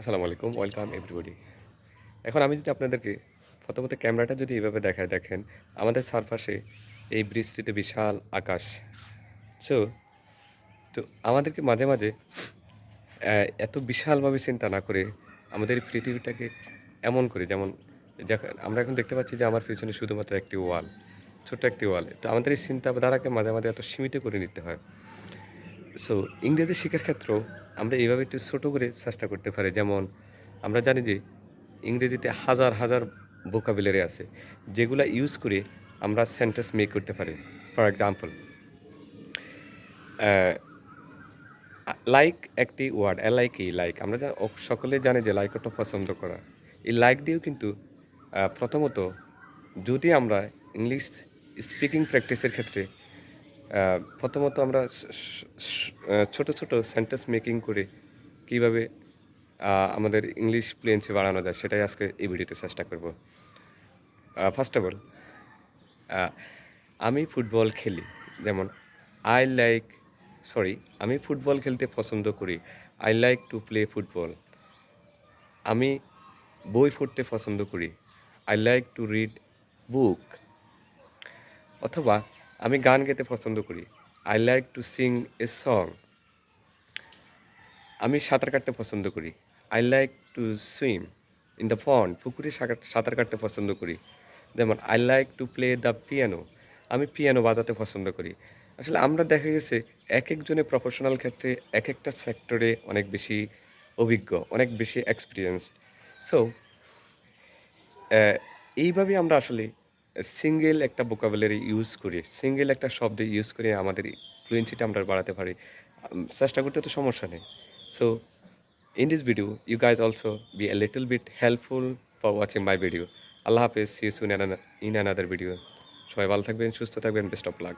আসসালামু আলাইকুম welcome everybody এখন আমি যদি আপনাদেরকে প্রথমত ক্যামেরাটা যদি এইভাবে দেখায়, দেখেন, আমাদের চারপাশে এই বৃষ্টিতে বিশাল আকাশ। সো তো আমাদেরকে মাঝে মাঝে এত বিশালভাবে চিন্তা না করে আমাদের পৃথিবীটাকে এমন করে, যেমন আমরা এখন দেখতে পাচ্ছি যে আমার পিছনে শুধুমাত্র একটি ওয়াল, ছোট্ট একটি ওয়াল। তো আমাদের এই চিন্তাধারাকে মাঝে মাঝে এত সীমিত করে নিতে হয়। সো ইংরেজি শেখার ক্ষেত্রেও আমরা এইভাবে একটু ছোটো করে চেষ্টা করতে পারি। যেমন, আমরা জানি যে ইংরেজিতে হাজার হাজার ভোকাবুলারি আছে, যেগুলো ইউজ করে আমরা সেন্টেন্স মেক করতে পারি। ফর এক্সাম্পল লাইক একটি ওয়ার্ড লাইক এই লাইক আমরা সকলে জানি যে লাইক ওটা পছন্দ করা। এই লাইক দিয়েও কিন্তু প্রথমত যদি আমরা ইংলিশ স্পিকিং প্র্যাকটিসের ক্ষেত্রে প্রথমত আমরা ছোট ছোট সেন্টেন্স মেকিং করে কীভাবে আমাদের ইংলিশ ফ্লুয়েন্সি বাড়ানো যায় সেটাই আজকে এই ভিডিওতে চেষ্টা করব। ফার্স্ট অফ অল আমি ফুটবল খেলি। যেমন আই লাইক সরি আমি ফুটবল খেলতে পছন্দ করি। I like to play football আমি বই পড়তে পছন্দ করি। I like to read book অথবা আমি গান গেতে পছন্দ করি। I like to sing a song আমি সাঁতার কাটতে পছন্দ করি। I like to swim in the pond পুকুরে সাঁতার কাটতে পছন্দ করি। যেমন I like to play the piano আমি পিয়ানো বাজাতে পছন্দ করি। আসলে আমরা দেখা গেছে এক একজনের প্রফেশনাল ক্ষেত্রে এক একটা সেক্টরে অনেক বেশি অভিজ্ঞ, অনেক বেশি এক্সপিরিয়েন্স সো এইভাবে আমরা আসলে সিঙ্গেল একটা ভোকাবুলারি ইউজ করে সিঙ্গেল একটা শব্দ ইউজ করে আমাদের ফ্লুয়েন্সিটা আমরা বাড়াতে পারি। চেষ্টা করতে তো সমস্যা নেই। So in this video you guys also be a little bit helpful for watching my video আল্লাহ হাফেজ see soon in another video সবাই ভালো থাকবেন, সুস্থ থাকবেন বেস্ট অফ লাক